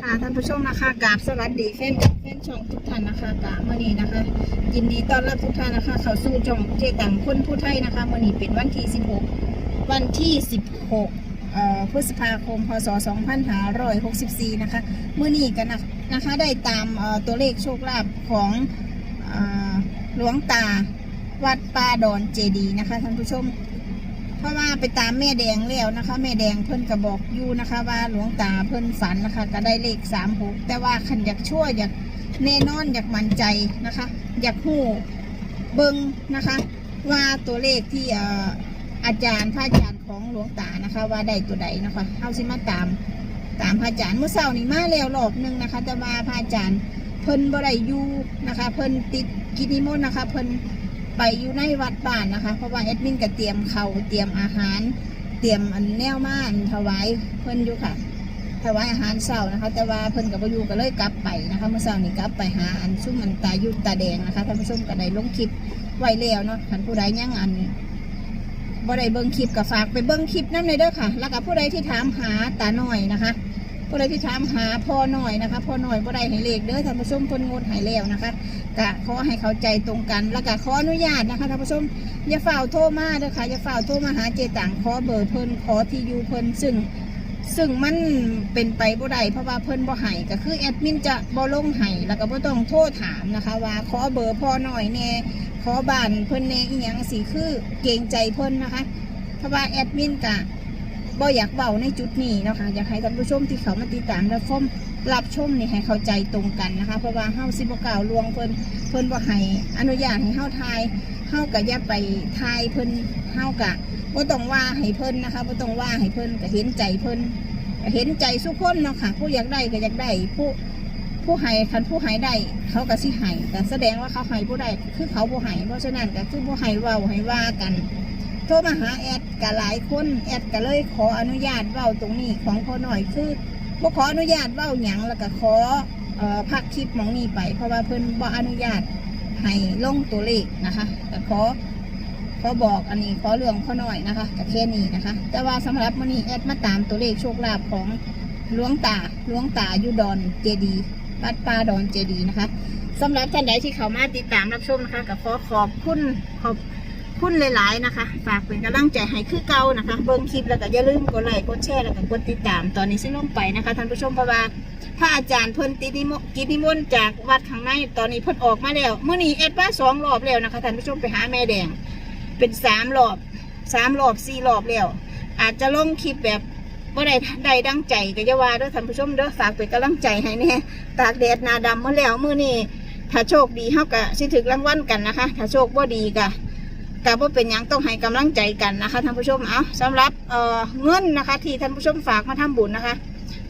ค่ะท่านผู้ชมนะคะกราบสวัสดีแฟนกับแฟนช่องทุกท่านนะคะกราบมื่อนี้นะคะ ยินดีต้อนรับทุกท่านนะคะ เข้าสู่ช่องเจตังคนผู้ไทยนะคะมื่อนี้เป็นวันที่ 16 วันที่ 16เอ่อพฤษภาคม พศ 2564 นะคะมื่อนี้กันนะนะคะได้ตามเอ่อตัวเลขโชคลาภของเอ่อหลวงตาวัดป่าดอนเจดีนะคะท่านผู้ชม เพราะว่าไปตามแม่แดงแล้วนะคะ แม่แดงเพิ่นก็บอกอยู่นะคะ ว่าหลวงตาเพิ่นฝันนะคะ ก็ได้เลขสามหกแต่ว่าขันอยากชั่วอยากแน่นอนอยากมั่นใจนะคะ อยากหูเบิงนะคะ ว่าตัวเลขที่ออาจารย์พระอาจารย์ของหลวงตานะคะ ว่าได้ตัวใดนะคะเฮาสิมาตามตามพระอาจารย์เมื่อเช้านี้มาแล้วรอบหนึงนะคะ แต่ว่าพระอาจารย์เพิ่นบ่ได้อยู่นะคะ เพิ่นติดกินิมนต์นะคะ เพิ่น ไปอยู่ในวัดบ้านนะคะ เพราะว่าแอดมินก็เตรียมเขาเตรียมอาหาร เตรียมอันแนวมาอันถวายเพิ่นอยู่ค่ะถวายอาหารเช้านะคะ แต่ว่าเพิ่นกับอยู่ก็เลยกลับไปนะคะ เมื่อเช้านี้กลับไปหาอันซุ่มมันตายุตาแดงนะคะท่านผู้ชมก็ได้ลงคลิปไว้แล้วเนาะท่านผู้ใดยังอันบ่ได้เบิ่งคลิปก็ฝากไปเบิ่งคลิปนั่นเลยเด้อค่ะ แล้วก็ผู้ใดที่ถามหาตาหน่อยนะคะ ผู้ใดที่ถามหาพ่อหน่อยนะคะพ่อหน่อยบ่ได้ให้เลขเด้อท่านผู้ชมเพิ่นงดให้แล้วนะคะก็ขอให้เข้าใจตรงกันแล้วก็ขออนุญาตนะคะท่านผู้ชมอย่าฝ่าโทรมาเด้อค่ะอย่าฝ่าโทรมาหาเจต่างขอเบอร์เพิ่นขอที่อยู่เพิ่นซึ่งซึ่งมันเป็นไปบ่ได้เพราะว่าเพิ่นบ่ให้ก็คือแอดมินจะบ่ลงให้แล้วก็บ่ต้องโทรถามนะคะว่าขอเบอร์พ่อหน่อยแน่ขอบ้านเพิ่นแน่อีหยังสิคือเกรงใจเพิ่นนะคะ เพราะว่าแอดมินก็ บ่อยากเบาในจุดนี้นะคะอยากให้ท่านผู้ชมที่เขามาติดตามและชมรับชมนี่ให้เข้าใจตรงกันนะคะ เพราะว่าเฮาสิบ่กล่าวลวงเพิ่นเพิ่นบ่ให้อนุญาตให้เฮาทายเฮาก็อย่าไปทายเพิ่นเฮาก็บ่ต้องว่าให้เพิ่นนะคะบ่ต้องว่าให้เพิ่นก็เห็นใจเพิ่นเห็นใจทุกคนเนาะค่ะ ผู้อยากได้ก็อยากได้ผู้ผู้ให้คันผู้ให้ได้เขาก็สิให้แต่แสดงว่าเขาให้ผู้ใดคือเขาบ่ให้เพราะฉะนั้นก็คือบ่ให้เว้าให้ว่ากัน โทรมาหาแอดก็หลายคนแอดก็เลยขออนุญาตเว้าตรงนี้ของพอหน่อยคือบ่ขออนุญาตเว้าหยังแล้วก็ขอเอ่อพักคลิปหมองนี้ไป เพราะว่าเพิ่นบ่อนุญาตให้ลงตัวเลขนะคะแต่ขอขอบอกอันนี้ขอเรื่องขอหน่อยนะคะกับแค่นี้นะคะ แต่ว่าสำหรับวันนี้แอดมาตามตัวเลขโชคลาภของหลวงตาหลวงตาอยูดอนเจดีย์วัดป่าดอนเจดีนะคะสำหรับท่านใดที่เขามาติดตามรับชมนะคะก็ขอขอบคุณขอบ คุณหลายๆนะคะ ฝากเป็นกำลังใจให้คือเก่านะคะเบิ้งคลิปแล้วก็อย่าลืมกดไลค์กดแชร์แล้วก็กดติดตามตอนนี้ซิลงไปนะคะท่านผู้ชมเพราะว่าพระอาจารย์เพิ่นตินิมนต์กิจนิมนต์จากวัดข้างในตอนนี้เพิ่นออกมาแล้วเมื่อนี้เอ็ดว่าสองรอบแล้วนะคะท่านผู้ชมไปหาแม่แดง เป็นสามรอบสามรอบสี่รอบแล้วอาจจะลงคลิปแบบว่ได้ได้ดังใจก็จะว่าด้อท่านผู้ชมเด้อฝากเป็นกำลังใจให้แน่ตากแดดนาดำเมื่อแล้วเมื่อนี้ถ้าโชคดีเฮากะสิถึกรางวัลกันนะคะ ถ้าโชคบ่ดีก กะบ่าเป็นยังต้องให้กำลังใจกันนะคะท่านผู้ชมเอาสำหรับเอ่อเงินนะคะ ที่ท่านผู้ชมฝากมาทำบุญนะคะ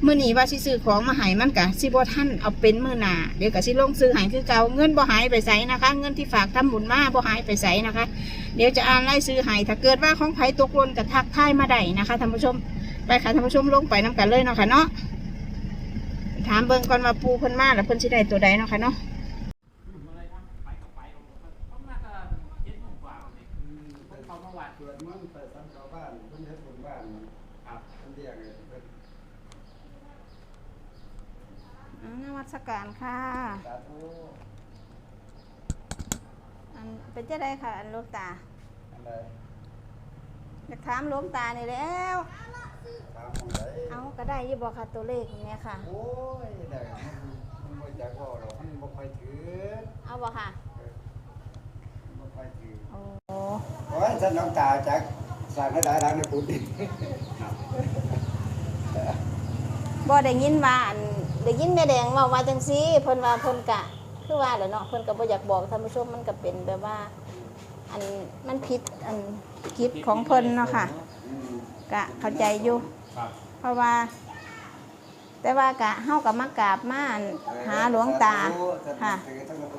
เมื่อนี้ว่าสิซื้อของมาหายมันกะสิบ่ท่านเอาเป็นมือหนาเดี๋ยวกะสิลงซื้อหายคือเก่าเงินบ่หายไปใสนะคะ เงินที่ฝากทำบุญมาบ่หายไปใสนะคะ เดี๋ยวจะอ่านไล่ซื้อหายถ้าเกิดว่าของไผตกหล่นกับทักทายมาได้นะคะท่านผู้ชมไปค่ะท่านผู้ชมลงไปน้ำกันเลยเนาะค่ะเนาะถามเบิ่งก่อนว่าปูเพิ่นมาแล้วเพิ่นสิได้ตัวใดเนาะค่ะเนาะ วดมนต์ไปทำชาวบ้านเพิ่นเฮ็ดบุญบ้านครับเพิ่นเรียกให้เพิ่นอ่านวัตการค่ะ สาธุอันเป็นจะได้ค่ะ อันหลวงตา อันใดอยากถามหลวงตานี่แล้ว ถามของใดเอาก็ได้อยี่บอกค่ะตัวเลขอย่างเนี้ยค่ะ โอ้ยได้มันบ่จักเว้าหรอกมันบ่ค่อยถือเอาบอกค่ะ เออมันบ่ค่อยถือ โอ้ โอ้ยท่านน้องตาจักสร้างให้หลายหลังในกุฏิบ่ได้ยินว่าอันได้ยินแม่แดงเว่าว่าจังซี่เพิ่นว่าเพิ่นกะ คือว่าแหละเนาะเพิ่นก็บ่อยากบอกท่านผู้ชมมันก็เป็นแบบว่า อันมันผิดอันกิจของเพิ่นเนาะค่ะ อืมกะเข้าใจอยู่ ครับเพราะว่า แต่ว่ากะเฮากับมากราบมาอันหาหลวงตา ค่ะ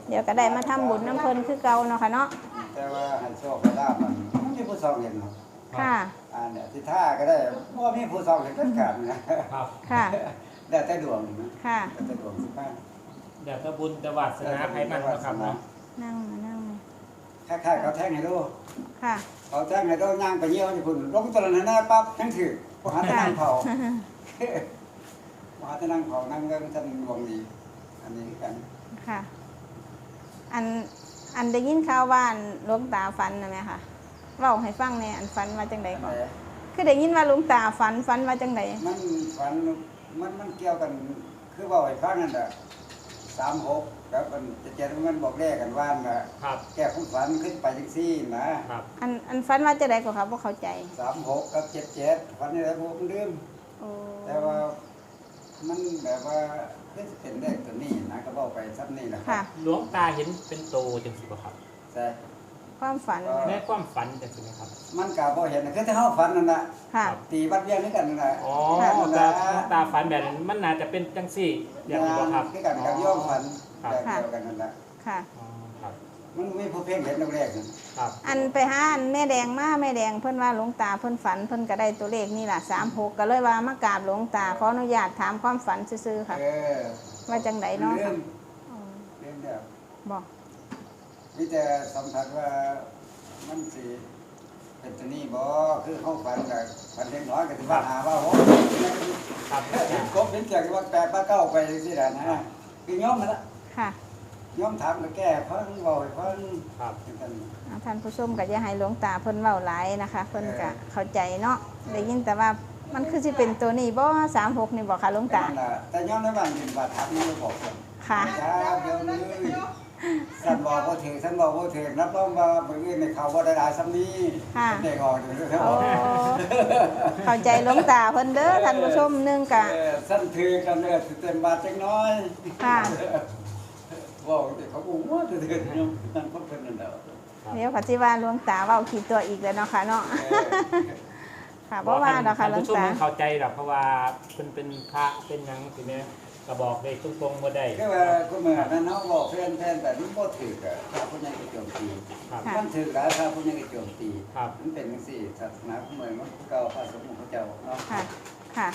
เดี๋ยวก็ได้มาทำบุญน้ำเพิ่นคือเก่าเนาะค่ะเนาะ แต่ว่าให้โชคให้ลาภมันมันมีผู้สองเห็นเนาะค่ะอันเนี่ยที่ท่าก็ได้บ่มีผู้สองเห็นเด็ดขาดนะครับค่ะ ได้แต่ดวงนะค่ะ ได้แต่ดวงสิบ้างเดี๋ยวจะบุญจะวาสนาให้มันนะครับเนาะนั่งมานั่งมาคล้ายๆเขาแท่งให้ดูค่ะเขาแท่งให้ดูย่างไปเยี่ยวญี่ปุ่นลงตะลันหน้าปั๊บทั้งถือพวกหาทางเผาโว่าจะนั่งของนั่งเรื่องท่านหลวงดี อันนี้คือกัน ค่ะ อัน อันได้ยินข่าวว่าอันหลวงตาฝันนะแม่ค่ะเล่าให้ฟังในอยอันฝันมาจังใดก่อนแต่คือได้ยินว่าหลวงตาฝันฝันมาจังใดมันฝันมันมันเกี่ยวกัน คือว่าไอ้ฟังนั่นแหละสามหกแล้วมันจะเจอมันบอกแรกกันว่าน่ะครับ แก้ความฝันขึ้นไปจังซี่นะครับ อันอันฝันมาจังใดก่อนครับว่าเข้าใจสามหกกับเจ็ดเจ็ดฝันนี่แหละผมลืมโอ้แต่ว่ามันแบบว่า เพื่อจะเป็นเลขตัวนี้นะก็บอกไปซ้ำนี่นะครัค่ะ บหลวงตาเห็นเป็นโตจังสิบ่ครับแต่ความฝันแม่ความฝันจังสิไหมครับมันกะบ่เห็นนะคือถ้าเฮาฝันนั่นน่ะค่ะ ตีบัดเบี้ยนี่กันนั่นน่ะอ๋อค่ะ หลวงตาหลวงตาฝันแบบนั้นมันน่าจะเป็นจังสี่อย่างนี้บ่ครับคือกันกับโยมฝันครับแบบเดียวกันนั่นแหละค่ะ อ๋อครับมันมีผู้เพ่งเห็นแรกๆนั่น ครับอันไปหาอันแม่แดงมาแม่แดงเพิ่นว่าหลวงตาเพิ่นฝันเพิ่นก็ได้ตัวเลขนี่ล่ะสามหกก็เลยว่ามากราบหลวงตาขออนุญาตถามความฝันซื่อๆค่ะ เออว่าจังไดเนาะเรื่ค่ะองอ๋อเรื่องเดียวบอกมีแต่สัมผัสว่ามันสิเป็นตัวนี้บ่คือเฮาฝันก็ฝันเล็กน้อยก็สิว่าหาว่าโหครับ เห็นกบเห็นแจกว่าแปดปลาเก้าไปจังซี่ล่ะนะคือย้อมมันละค่ะ ย้อมถามก็แก้เพิ่นเว้าให้เพิ่นครับจังซั่นอ่าท่านผู้ชมก็อย่าให้หลวงตาเพิ่นเว้าหลายนะคะ เพิ่นก็เข้าใจเนาะได้ยินแต่ว่ามันคือสิเป็นตัวนี้บ่สามหกนี่บ่ค่ะหลวงตา นั่นล่ะแต่ย้อมในบ้านเป็นบาดทับนี่บอกเพิ่นค่ะจ้าเดี๋ยวนี้สันบอกว่าถือสันบอกว่าถือรับรองว่ามืออื่นในเขาว่าได้หลายซ้ำนี้ค่ะเด็กออกอยู่ครับโอ้เข้าใจหลวงตาเพิ่นเด้อท่านผู้ชมหนึงกะ เออสั้นถือกันเลยเต็มบาทจังน้อย ค่ะ บอกเด็กเขาอุ้มว่าถือถือเนี่ยนั่นก็เป็นนั่นแหละเดี๋ยวก็สิว่าหลวงตาเว้าขี้ตัวอีกแล้วเนาะค่ะเนาะเออค่ะบ่ว่าดอกค่ะหลวงท่านผู้ชมตามันเข้าใจหรอกเพราะว่าเพิ่นเป็นพระเป็นหยังสิแม่ก็บอกได้ตรงๆบ่ได้ก็ว่าคุณเมื่อนั้นเขาบอกเพื่อนแฟนแบบนี้บ่ถือกับถ้าผู้ใหญ่ก็โจมตีครับ ค่ะ มันถือแล้วถ้าผู้ใหญ่ก็โจมตีครับ มันเป็นจังซี่ศาสนาของเมืองมันเก่าพระสงฆ์ของเขาเจ้าเนาะค่ะ ค่ะ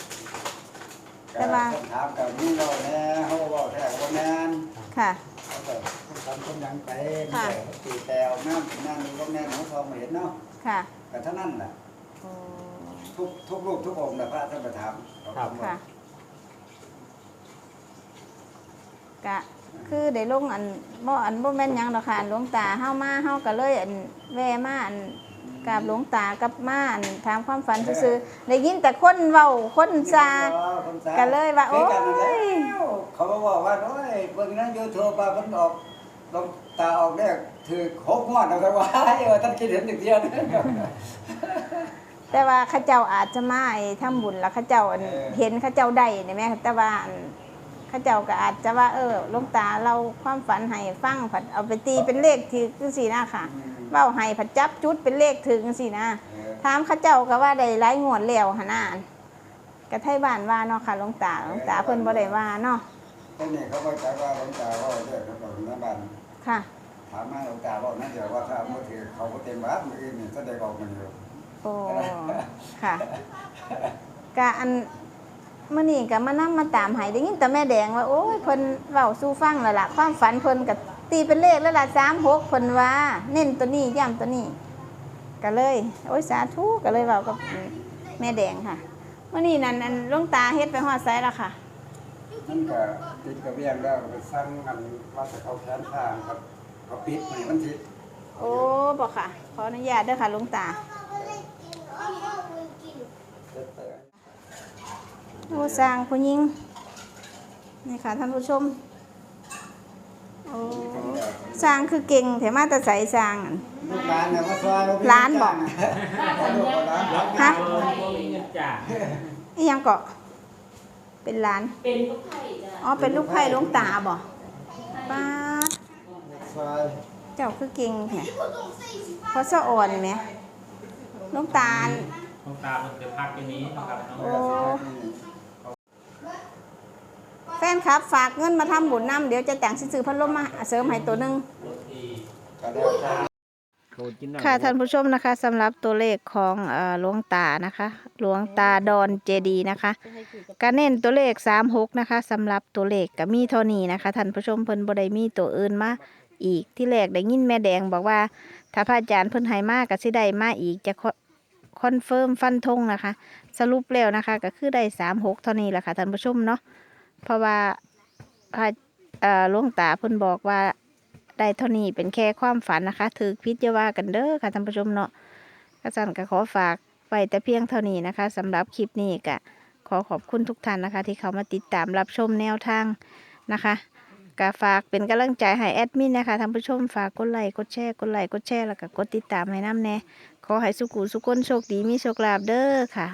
แต่แต่ว่าว่าถามกับนี่เราแน่เขาบอกแท้ว่าแม่น ค่ะเขา ก็ทำต้นยังไปค่ะ ตีแต่เอาน้ำน้ำนี่ก็แม่นของทองมาเห็นเนาะค่ะก็เท่านั้นแหละโอ้ทุกทุกรูปทุกองค์นะพระท่านประทับครับ ค่ะกะคือได้ลงอันบ่อันบ่แม่นหยังดอกค่ะหลวงตาเฮามาเฮาก็เลยอันแวะมาอัน กราบหลวงตากับมาอันถามความฝันซื่อๆได้ยินแต่คนเว้าคนซา ก็เลยว่าโอ้ยเขาบอกว่าโอ้ยเบิ่งนั้นยูทูบมาเพิ่นออกลงตาออกแรกถือหกงวดเอาไว้ว่าเออท่านคิดเห็นหนึ่งเดียวนะแต่ว่าเข้าเจ้าอาจจะมาไอ้ทำบุญแล้วเข้าเจ้าอันเออเห็นเข้าเจ้าได้นี่แม่แต่ว่าอันเข้าเจ้าก็อาจจะว่า เออหลวงตาเราความฝันให้ฟังผัดเอาไปตีเป็นเลขถือจังซี่นะค่ะ อืม เว้าให้ผัดจับจุดเป็นเลขถึงจังซี่นะเออถามเข้าเจ้าก็ว่าได้หลายงวดแล้วหั่นน่ะกระไทบ้านว่าเนาะค่ะหลวงตาหลวงตาเพิ่นบ่ได้ว่าเนาะแต่นี่เขาบอกว่าหลวงตาว่าเรื่องของหน้าบ้านค่ะถามมาหลวงตาบอกนั่นเดี๋ยวว่าถ้ามือถือเขาก็เต็มบ้านมืออื่นนี่แสดงออกมันอยู่โอ้ค่ะกะอันมื่อนี้ก็มานั่งมาตามใหายได้ยินแต่แม่แดงว่าโอ้ยเพิ่นเว้าสู้ฟังแล้วล่ะความฝันเพิ่นก็ ตีเป็นเลขแล้วล่ะสามหกเพิ่นว่า เน้นตัวนี้ย้ำตัวนี้ก็เลย โอ้ยสาธุก็เลยเว้ากับแม่แดงค่ะมื่อนี้นั่นอันหลวงตาเฮ็ดไปฮอดไสแล้วค่ะนั่นก็ติดกระเบียงแล้วก็ไปสร้างกันว่าจะเขาแขนทางครับเขาปิดมันมันทิโอ้บอกค่ะ ขออนุญาตเด้อค่ะหลวงตาโอ้สร้างผู้หญิงนี่ค่ะท่านผู้ชม โอ้สร้างคือเก่งแถมมาแต่ใสสร้างอั่นลูกหลานเนี่ยมาซอยร้านบอกลูกหลานหลวงฮะตาบ่มีเงินจ่ายอีหยังเกาะเป็นหลาน เป็นลูกไข่จ้ะอ๋อ เป็นลูกไผ่หลวงตาบ่ป้าดซอยเจ้าคือเก่งแท้เพราะสะอ่อนไหมหลวงตาลหลวงตาเพิ่นจะพักที่นี้นะครับเนาะโอ้แฟ นครับ ฝากเงินมาทำบุญน้ำเดี๋ยวจะแต่งซื้อพัดลมมาเสริมให้ตัวหนึงรถที่ก็แล้วแต่ค่ะท่านผู้ชมนะคะสำหรับตัวเลขของเอ่อหลวงตานะคะหลวงตาดอนเจดีนะคะก็เน้นตัวเลข36นะคะสำหรับตัวเลขก็มีเท่านี้นะคะท่านผู้ชมเพิ่นบ่ได้มีตัวอื่นมาอีกที่แรกได้ยินแม่แดงบอกว่าถ้าพระอาจารย์เพิ่นให้มาก็สิได้มาอีกจะคคอนเฟิร์มฟันธงนะคะ สรุปแล้วนะคะก็คือได้สามหกเท่านี้แหละค่ะท่านผู้ชมเนาะ เพราะว่าพระหลวงตาเพิ่นบอกว่าได้เท่านี้เป็นแค่ความฝันนะคะ ถือพิจว่ากันเด้อค่ะท่านผู้ชมเนาะกระสันก็ขอฝากไว้แต่เพียงเท่านี้นะคะสำหรับคลิปนี้ก็ขอขอบคุณทุกท่านนะคะ ที่เขามาติดตามรับชมแนวทางนะคะก็ฝากเป็นกำลังใจให้แอดมินนะคะท่านผู้ชมฝากกดไลค์กดแชร์กดไลค์กดแชร์แล้วก็กดติดตามให้น้ำแน่ขอให้สุขุสุขคนโชคดีมีโชคลาภเด้อค่ะ